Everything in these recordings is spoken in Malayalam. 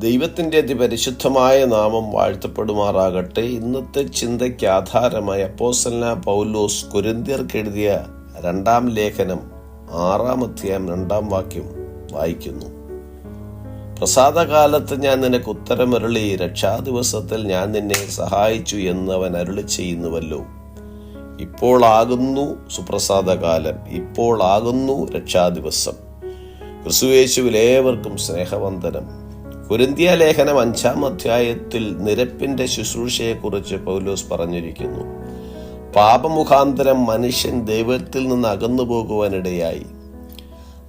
ദൈവത്തിന്റെ അതിപരിശുദ്ധമായ നാമം വാഴ്ത്തപ്പെടുമാറാകട്ടെ. ഇന്നത്തെ ചിന്തയ്ക്ക് ആധാരമായ അപ്പോസലന പൗലോസ് കുരന്തിയർക്കെഴുതിയ രണ്ടാം ലേഖനം ആറാം അധ്യായം രണ്ടാം വാക്യം വായിക്കുന്നു. പ്രസാദകാലത്ത് ഞാൻ നിനക്ക് ഉത്തരമരുളി രക്ഷാദിവസത്തിൽ ഞാൻ നിന്നെ സഹായിച്ചു എന്ന് അവൻ അരുളി ചെയ്യുന്നുവല്ലോ. ഇപ്പോൾ ആകുന്നു സുപ്രസാദകാലം ഇപ്പോൾ ആകുന്നു രക്ഷാദിവസം. ക്രിസ്തുവേശുവിൽ ഏവർക്കും സ്നേഹവന്ദനം. കുരിന്തിയ ലേഖനം അഞ്ചാം അധ്യായത്തിൽ നിരപ്പിന്റെ ശുശ്രൂഷയെക്കുറിച്ച് പൗലോസ് പറഞ്ഞിരിക്കുന്നു. പാപമുഖാന്തരം മനുഷ്യൻ ദൈവത്തിൽ നിന്ന് അകന്നു പോകുവാനിടയായി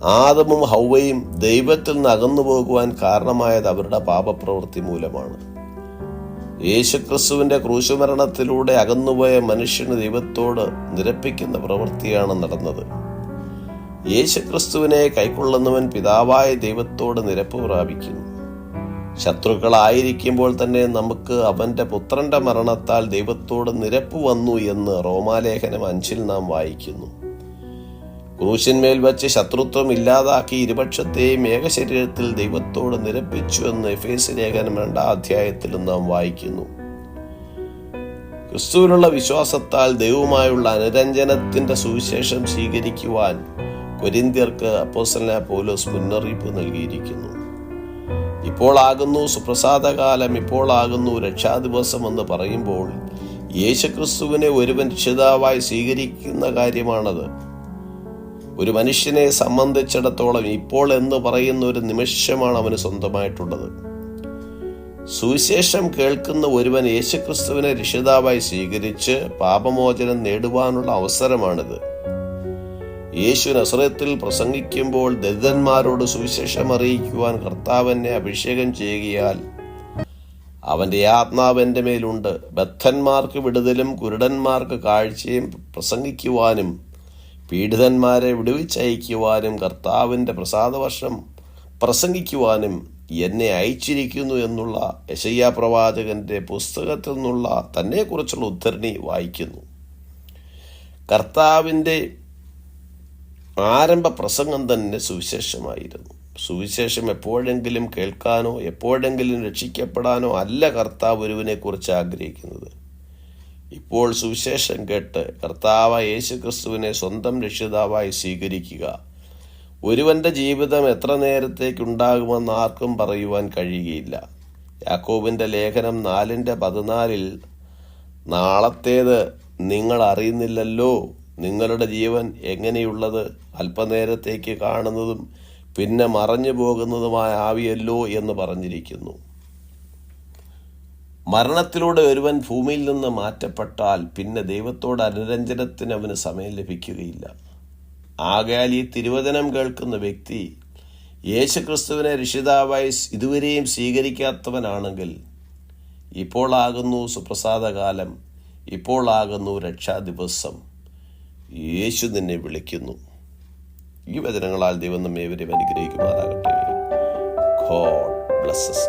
ആദമും ഹൗവയും ദൈവത്തിൽ നിന്ന് അകന്നു പോകുവാൻ കാരണമായത് അവരുടെ പാപപ്രവൃത്തി മൂലമാണ്. യേശുക്രിസ്തുവിന്റെ ക്രൂശുമരണത്തിലൂടെ അകന്നുപോയ മനുഷ്യന് ദൈവത്തോട് നിരപ്പിക്കുന്ന പ്രവൃത്തിയാണ് നടന്നത്. യേശുക്രിസ്തുവിനെ കൈക്കൊള്ളുന്നവൻ പിതാവായ ദൈവത്തോട് നിരപ്പ് പ്രാപിക്കുന്നു. ശത്രുക്കളായിരിക്കുമ്പോൾ തന്നെ നമുക്ക് അവന്റെ പുത്രന്റെ മരണത്താൽ ദൈവത്തോട് നിരപ്പ് വന്നു എന്ന് റോമാലേഖനം അഞ്ചിൽ നാം വായിക്കുന്നു. ക്രൂശിന്മേൽ വച്ച് ശത്രുത്വം ഇല്ലാതാക്കി ഇരുപക്ഷത്തെയും ഏകശരീരത്തിൽ ദൈവത്തോട് നിരപ്പിച്ചു എന്ന് എഫേസ് ലേഖനം രണ്ടാം അധ്യായത്തിൽ നാം വായിക്കുന്നു. ക്രിസ്തുവിലുള്ള വിശ്വാസത്താൽ ദൈവവുമായുള്ള അനുരഞ്ജനത്തിന്റെ സുവിശേഷം സ്വീകരിക്കുവാൻ കൊരിന്ത്യർക്ക് അപ്പോസല പൗലോസ് മുന്നറിയിപ്പ് നൽകിയിരിക്കുന്നു. ഇപ്പോൾ ആകുന്നു സുപ്രസാദകാലം ഇപ്പോൾ ആകുന്നു രക്ഷാദിവസം എന്ന് പറയുമ്പോൾ യേശുക്രിസ്തുവിനെ ഒരുവൻ രക്ഷിതാവായി സ്വീകരിക്കുന്ന കാര്യമാണത്. ഒരു മനുഷ്യനെ സംബന്ധിച്ചിടത്തോളം ഇപ്പോൾ എന്ന് പറയുന്ന ഒരു നിമിഷമാണ് അവന് സ്വന്തമായിട്ടുള്ളത്. സുവിശേഷം കേൾക്കുന്ന ഒരുവൻ യേശുക്രിസ്തുവിനെ രക്ഷിതാവായി സ്വീകരിച്ച് പാപമോചനം നേടുവാനുള്ള അവസരമാണിത്. യേശു നസ്രത്തിൽ പ്രസംഗിക്കുമ്പോൾ ദരിദ്രന്മാരോട് സുവിശേഷം അറിയിക്കുവാൻ കർത്താവിനെ അഭിഷേകം ചെയ്യുകയാൽ അവന്റെ ആത്മാവ് എന്റെ മേലുണ്ട്. ബദ്ധന്മാർക്ക് വിടുതലും കുരുടന്മാർക്ക് കാഴ്ചയും പ്രസംഗിക്കുവാനും പീഡിതന്മാരെ വിടുവിച്ചയക്കുവാനും കർത്താവിന്റെ പ്രസാദവർഷം പ്രസംഗിക്കുവാനും എന്നെ അയച്ചിരിക്കുന്നു എന്നുള്ള യശയ്യ പ്രവാചകന്റെ പുസ്തകത്തിൽ നിന്നുള്ള തന്നെക്കുറിച്ചുള്ള ഉദ്ധരണി വായിക്കുന്നു. കർത്താവിന്റെ ആരംഭ പ്രസംഗം തന്നെ സുവിശേഷമായിരുന്നു. സുവിശേഷം എപ്പോഴെങ്കിലും കേൾക്കാനോ എപ്പോഴെങ്കിലും രക്ഷിക്കപ്പെടാനോ അല്ല കർത്താവ് ഒരുവിനെക്കുറിച്ച് ആഗ്രഹിക്കുന്നത്. ഇപ്പോൾ സുവിശേഷം കേട്ട് കർത്താവ് യേശു ക്രിസ്തുവിനെ സ്വന്തം രക്ഷിതാവായി സ്വീകരിക്കുക. ഒരുവന്റെ ജീവിതം എത്ര നേരത്തേക്കുണ്ടാകുമെന്ന് ആർക്കും പറയുവാൻ കഴിയുകയില്ല. യാക്കോബിന്റെ ലേഖനം നാലിന്റെ പതിനാലിൽ നാളത്തേത് നിങ്ങൾ അറിയുന്നില്ലല്ലോ നിങ്ങളുടെ ജീവൻ എങ്ങനെയുള്ളത് അല്പനേരത്തേക്ക് കാണുന്നതും പിന്നെ മറഞ്ഞു പോകുന്നതുമായ ആവിയല്ലോ എന്ന് പറഞ്ഞിരിക്കുന്നു. മരണത്തിലൂടെ ഒരുവൻ ഭൂമിയിൽ നിന്ന് മാറ്റപ്പെട്ടാൽ പിന്നെ ദൈവത്തോട് അനുരഞ്ജനത്തിന് അവന് സമയം ലഭിക്കുകയില്ല. ആകയാൽ ഈ തിരുവചനം കേൾക്കുന്ന വ്യക്തി യേശുക്രിസ്തുവിനെ രക്ഷിതാവായി ഇതുവരെയും സ്വീകരിക്കാത്തവനാണെങ്കിൽ ഇപ്പോൾ ആകുന്നു സുപ്രസാദകാലം ഇപ്പോൾ ആകുന്നു രക്ഷാദിവസം യേശു നിന്നെ വിളിക്കുന്നു. ഈ വചനങ്ങളാൽ ദൈവം നമ്മെ ഇവരെ അനുഗ്രഹിക്കുമാറാകട്ടെ. God blesses